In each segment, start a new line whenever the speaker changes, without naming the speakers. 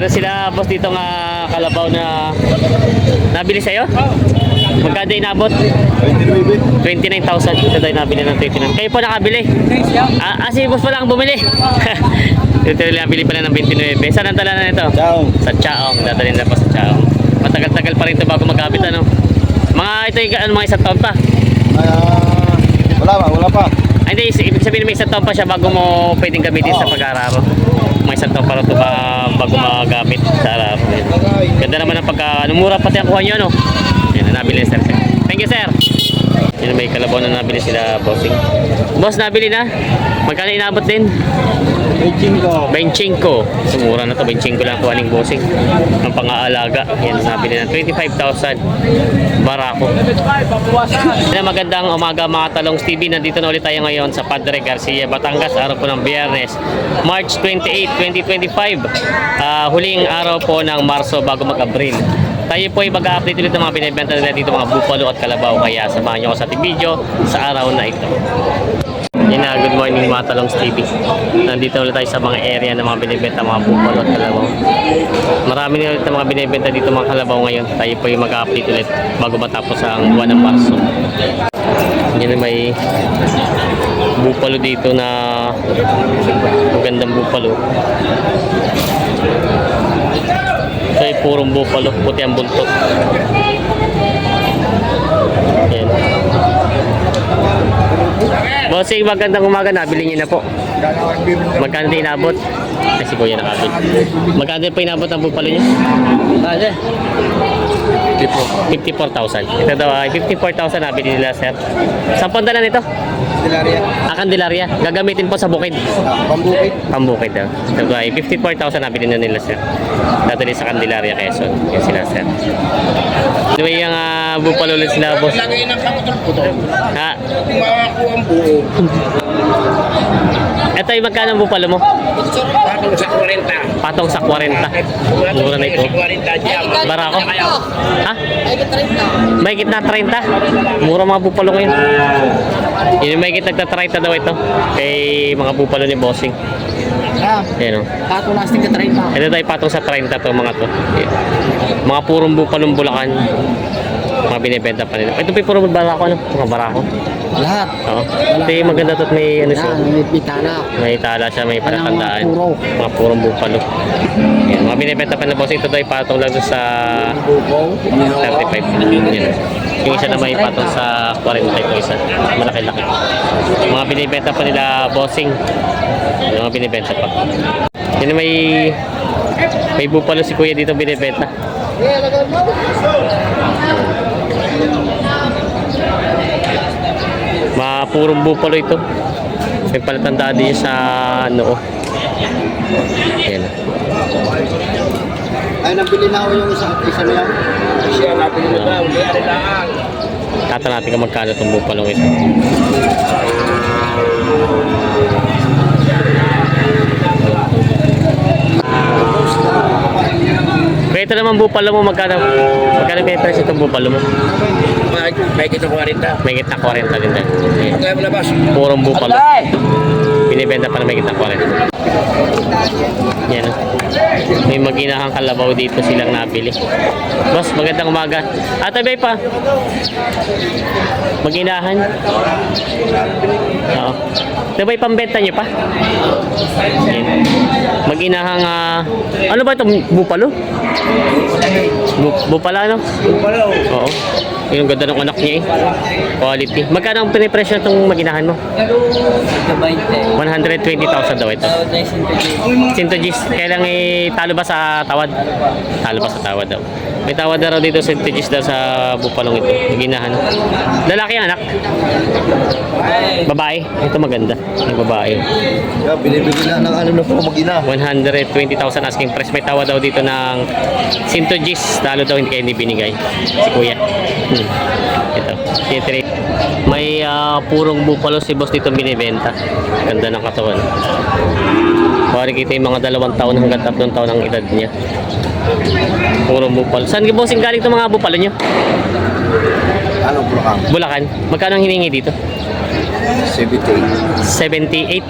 Meron sila boss dito nga kalabaw na nabili sa'yo? Magkano inabot? 29,000. Ito tayo nabili ng 29. Kayo po nakabili? Ah, ah si boss pala ang bumili. Ito nila nabili pala ng 29. Saan ang tala na ito?
Ciao.
Sa Chaong. Dadalhin na po sa Chaong. Matagal-tagal pa rin ito bago magkabit ano. Mga ito yung ano, mga isang taon pa.
Ah, wala pa, wala pa.
Hindi, ibig sabihin may isang taon pa siya bago mo pwedeng gamitin sa pag-aararo. May isang taon pa rin ito ba, bago magamit sa araro. Ganda naman ang pagka, mura pati ang kuha nyo, ano? Yan, nabili sir. Thank you, sir. Yan, may kalabaw na nabili sila, bossing. Boss, nabili na? Magkano inabot din?
Beijing ko.
25. Sumura na to, 25 lang kuha ng bossing. Ang pang-aalaga. Yan, nabili na 25,000. Barako. Magandang umaga mga talong TV. Nandito na ulit tayo ngayon sa Padre Garcia, Batangas. Araw po ng Biyernes, March 28, 2025. Ah, huling araw po ng Marso bago mag-Abril. Tayo po ay mag-update ulit ng mga binibenta nila dito mga bupalo at kalabaw. Kaya samahan niyo ako sa ating video sa araw na ito. Yan na, good morning mga Talongs TV. Nandito ulit tayo sa mga area ng mga binibenta, mga bupalo at kalabaw. Marami na ulit ng mga binibenta dito mga kalabaw ngayon. Tayo po yung mag-update ulit bago matapos ang buwan ng Marso. Yan may bupalo dito na magandang bupalo. Ito ay purong bupalo, puti ang buntot. Yan. Bossing, magandang umaga. Nabili niyo na po. Magkano din inabot? Kasi kuya nakabili. Magkano din po inabot ang bupalo niyo?
Tipo.
54,000. Ito daw ay 54,000 nabili nila, sir. Saan punta na nito?
Dilaria.
Ah, Candelaria. Gagamitin po sa bukid.
Pambukit.
Pambukid daw. Ito daw ay 54,000 nabili na nila, sir. Dadali sa Candelaria, Quezon. Yan sila, sir. Anyway, yung uh, bupalo ulit sila, boss.
Lagay ng kaputol-putol.
Ha?
Makakuha ang buo.
Ito yung magkano ang bupalo mo?
Patong sa 40.
Patong sa 40. Mura na ito.
40 dyan.
Barako? Ha? May gitna 30. Mura mga bupalo ngayon. Yun yung may gitna 30 daw ito. Kay mga bupalo ni Bossing. Yan o.
tato lasting ka 30.
Ito tayo patong sa 30 to mga to. Mga purong bupalong bulakan. Mga binibenta pa nila. Ito pa yung purong barako ano? Mga barako.
Lahat.
Oo. Ito yung maganda to at may ano siya.
may pitana.
May tala siya, may palatandaan.
Mga puro.
Mga purong bupalo. Yan. Mga binibenta pa na boss. Ito tayo patong lang sa
Buko.
35. Yan. Yung isa na may patong sa 40 ito isa. Malaki-laki. Mga binibenta pa nila bossing. Yung mga binibenta pa. Yan may may bupalo si kuya dito binibenta. Mga purong bupalo ito. May palatandaan din sa noo. Yan.
Ay, nabili na ako yung isa, isa na yan. Siya, nabili
na ba?
Uli, ari lang.
Tata natin kung magkano itong bupalong ito. Kaya ito naman bupalo mo, magkano? Magkano may price itong bupalo mo?
May kita 40.
May gitna 40 din tayo. Ayan.
Kaya mo labas.
Purong bupalo. Binibenta pa na may gitna 40. Yan. May maginahang kalabaw dito silang nabili. Boss, magandang umaga. Ate Bay pa. Maginahan. Oo. Ate Bay, pambenta niyo pa? Yan. Maginahang, ah, ano ba ito? Bupalo? Bu bupala, no? Oo. Yung ganda ng anak niya eh. Quality. Magkano ang pinipresyo itong maginahan mo? 120,000 daw ito. Sinto G's, kailang eh, talo ba sa tawad? Talo ba sa tawad daw? May tawad na raw dito Sinto G's daw sa bupalong ito. Maginahan. Lalaki ang anak? Babae? Ito maganda. Yung babae.
Yeah, binibili na ng ano na po mag-ina.
120,000 asking price. May tawad daw dito ng Sinto G's. Talo daw hindi kayo hindi binigay. Si Kuya. Hmm. Ito. Titri. May ah, purong bupalo si boss dito binibenta. Ganda ng katawan. Pari kita yung mga dalawang taon hanggang tatlong taon ang edad niya. Purong bupalo. Saan yung bossing galing itong mga bupalo niyo?
Ano, Bulacan?
Bulacan. Magkano ang hiningi dito?
78.
78.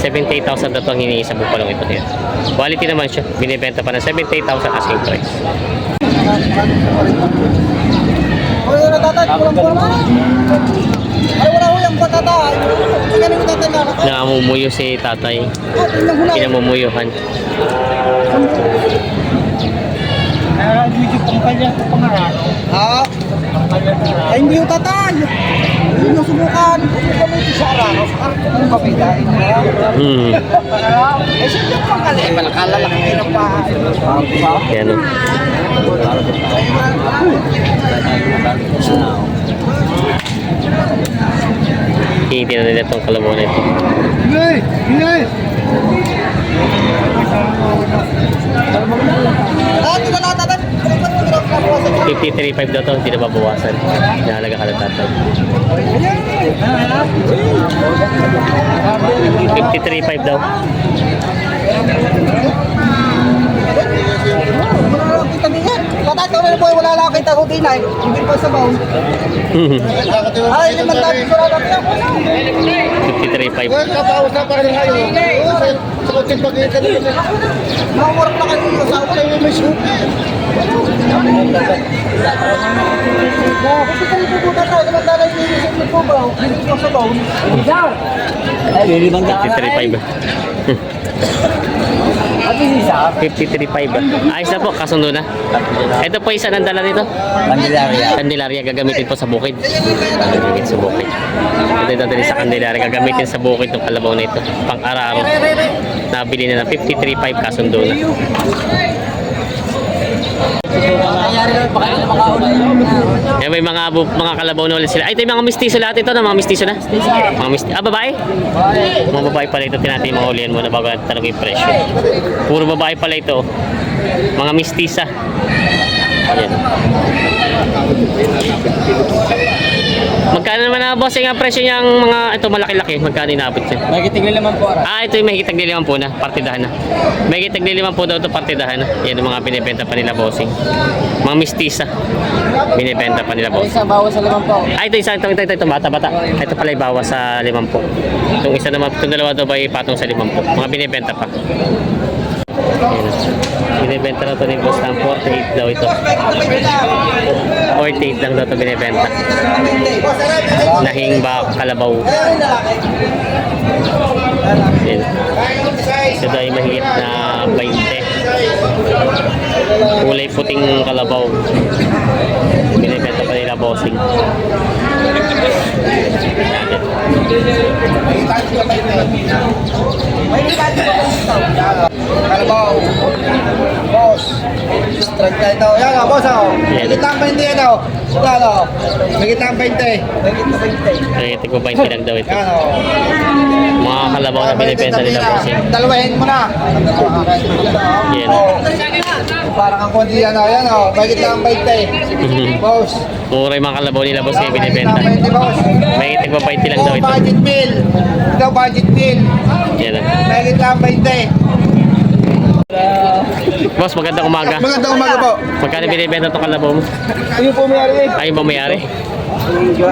78,000 na ito ang hinihingi sa bupalong ito. Yan. Quality naman siya. Binibenta pa ng 78,000 asking price.
Wala na tatay, na. Ay, wala ko yung patatay. Kaya nang tatay na.
Namumuyo si tatay.
Ah, tingnan ko na.
Pinamumuyuhan.
Ha? Ay, hindi yung tatay. Hindi yung subukan. Subukan mo yung sa araw. Ang kapita.
Hmm.
Eh, sige yung. Malakalalaki ng bahay.
Yan o. Hindi na nila itong kalabaw na ito.
Ingay! Ingay! Ah, hindi na lang tatay. Kulipat mo nila ang kapuwasan niya.
53.5 daw ito, hindi na babawasan. Nahalaga ka ng tatay. 53.5 daw.
Tatay, ikaw na po, wala lang kita ko din ay. Hindi pa sa baon. Ay, naman tayo ko lang ako.
53.5.
Well, kapausap pa rin ngayon. Sa kuting pag-iita nila.
Makamurak na kayo sa. Kung kita niyo po tatay, naman tayo hindi sa po ba? Hindi ko sa baon.
53.5. 53.5. Ayos na po, kasundo na. Ito po isa ng dala nito.
Candelaria.
Candelaria gagamitin po sa bukid. Gagamitin sa bukid. Ito yung dadali sa Candelaria gagamitin sa bukid ng kalabaw na ito. Pang-araro. Nabili na ng 53.5 kasundo na. Kaya may mga mga kalabaw na ulit sila. Ay, ito mga mistiso lahat ito na mga mistiso na. Mga mistiso. Ah, babae? Mga babae pala ito. Tinatin mga ulian muna bago natin tanong yung presyo. Puro babae pala ito. Mga mistisa. Ayan. Magkano naman na boss yung presyo niyang mga ito malaki-laki? Magkano inabot niya?
Magiting naman po, Aras.
Ah, ito yung mahigit tagliliman po na, partidahan na. Mahigit tagliliman po daw ito, partidahan na. Yan ang mga binibenta pa nila, bossing. Mga mistisa. Binibenta pa nila, boss.
Isa, bawas sa limang po.
Ah, ito isa, ito, ito, ito, ito, bata, bata. Ito pala ibawas sa limang po. Itong isa naman, itong dalawa daw ba patong sa limang po. Mga binibenta pa. Ayan. Binibenta na ito ni boss ng 48 daw ito. 48 lang daw ito binibenta. Nahing ba kalabaw. Ayan. Ito daw ay mahigit na 20. Kulay puting kalabaw. Binibenta pa nila bossing.
Kalabaw. Boss. Strike tayo ito. Yan o, boss o. May kitang 20 yan o. Yan o. May kitang 20. May kitang 20.
Ay, ito ko 20 lang daw ito.
Yan o.
Mga kalabaw na binibenta nila bossing.
Dalawahin mo na.
Yan.
O. Parang ang kundi yan o. Yan o. May kitang 20. Boss.
Mura yung mga kalabaw nila bossing binibenta.
20 boss.
May itig pa 20 lang daw
Oh,
ito.
budget meal. Ito budget meal.
Yan. ah.
May kitang 20.
Boss, magandang umaga.
Magandang umaga po.
Magkano binibenta itong kalabaw mo?
Ano po may
Ay, ba mayari?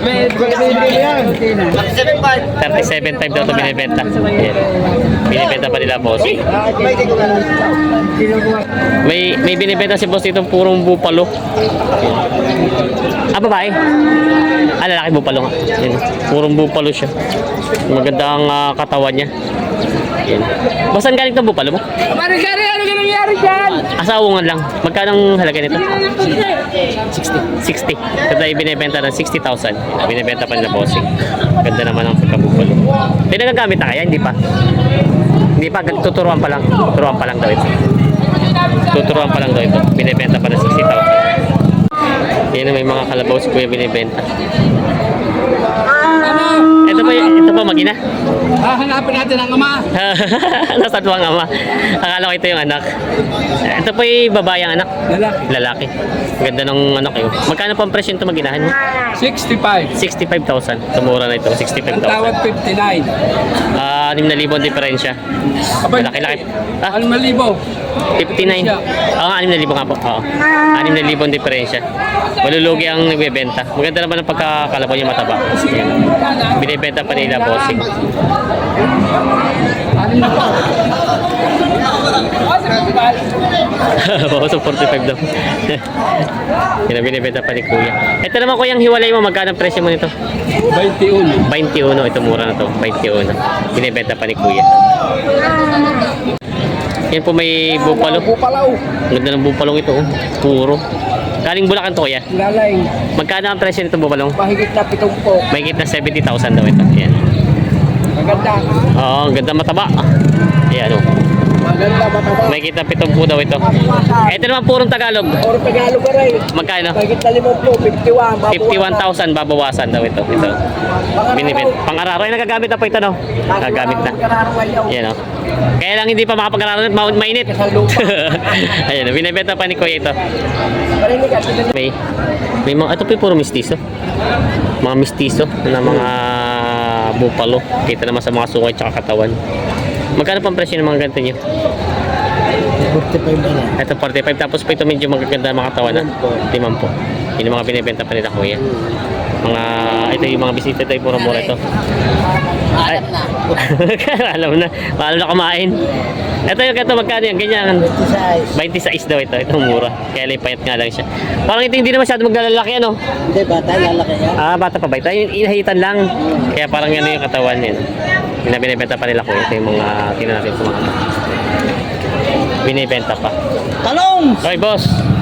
May bigay yan. 75.
37 daw ito binibenta. Yan. Binibenta pa nila boss.
May tigil na lang.
May may binibenta si boss dito purong bupalo. Ah, babae. Ah, lalaki bupalo nga. Yan. Purong bupalo siya. Maganda ang ah, katawan niya. Yan. Boss, saan galing itong bupalo mo?
Marigari, ano nangyari dyan?
Asawungan lang. Magkano ang halaga nito? 60. 60. Ito ay binibenta ng 60,000. Binibenta pa nila bossing. Ganda naman ang pagkabupalo. Hindi nagagamit na kaya? Hindi pa. Hindi pa. Tuturuan pa lang. Tuturuan pa lang daw ito. Tuturuan pa lang daw ito. Binibenta pa ng 60,000. Yan may mga kalabaw si Kuya binibenta. Ito pa, ito pa magina.
Hahanapin natin ang ama.
Nasa tuwang ama. Akala ko ito yung anak. Ito po yung babae ang anak.
Lalaki.
Lalaki. Ganda ng anak yun. Magkano pa ang presyo ito maginahan mo?
65.
65,000. Tumura na ito.
Ang
65,000.
tawad 59.
Ah, 6,000 ang diferensya.
Abay,
Malaki-laki. Ah,
Ano malibo?
59. Oo, nga, 6,000 nga po. Oo. 6,000 ang diferensya. Malulugi ang nagbebenta. Maganda naman ang pagkakalabaw niya mataba. Yan. Binibenta pa nila, bossing. Oo, so 45 daw. Yan ang binibenta pa ni Kuya. Ito naman kuyang hiwalay mo, magkano ang presyo mo nito?
21.
21, ito mura na to, 21. Binibenta pa ni Kuya. Yan po may bupalo.
Bupalaw.
Ang Ganda ng bupalong ito, oh. puro. Galing Bulacan to, Kuya.
Lalay.
Magkano ang presyo nito bupalong?
Mahigit na pitong po.
May na 70,000 daw ito. Yan.
Maganda.
Oo, ang ganda mataba. Ayan, oh.
Maganda mataba.
May kita pitong po daw ito. Ito naman purong Tagalog.
Oro Tagalog ka rin.
Magkano?
Mahigit na limang po. 51. babawasan.
51,000 babawasan daw ito. Ito. Binibit. Pang-araw. Ay, nagagamit na po ito, no? Nagagamit na. Yan, oh. Kaya lang hindi pa makapag-araw ma mainit. Ayan, oh, binibenta pa ni Kuya ito. May, may mga, ito po yung puro mistiso. Mga mistiso na mga bupalo. Kita naman sa mga sungay at katawan. Magkano pang presyo ng mga ganito nyo?
45 na lang.
Ito 45 tapos po ito medyo magaganda mga katawan na. Limang po. Yun yung mga binibenta pa nila kuya. Mga, ito yung mga bisita ito yung puro mura ito. Ay, alam na. Alam na kumain. Ito yung ganito magkano yan. Ganyan.
Size.
26 daw ito. Itong mura. Kaya lang payat nga lang siya. Parang ito hindi na masyado maglalaki ano.
Hindi, bata. Lalaki yan.
Ah, bata pa ba ito? Yung inahitan lang. Kaya parang yan yung katawan. Yung na binibenta pa nila ko. Ito yung mga, tingnan natin kung mga Binibenta pa.
Talong!
Okay, boss.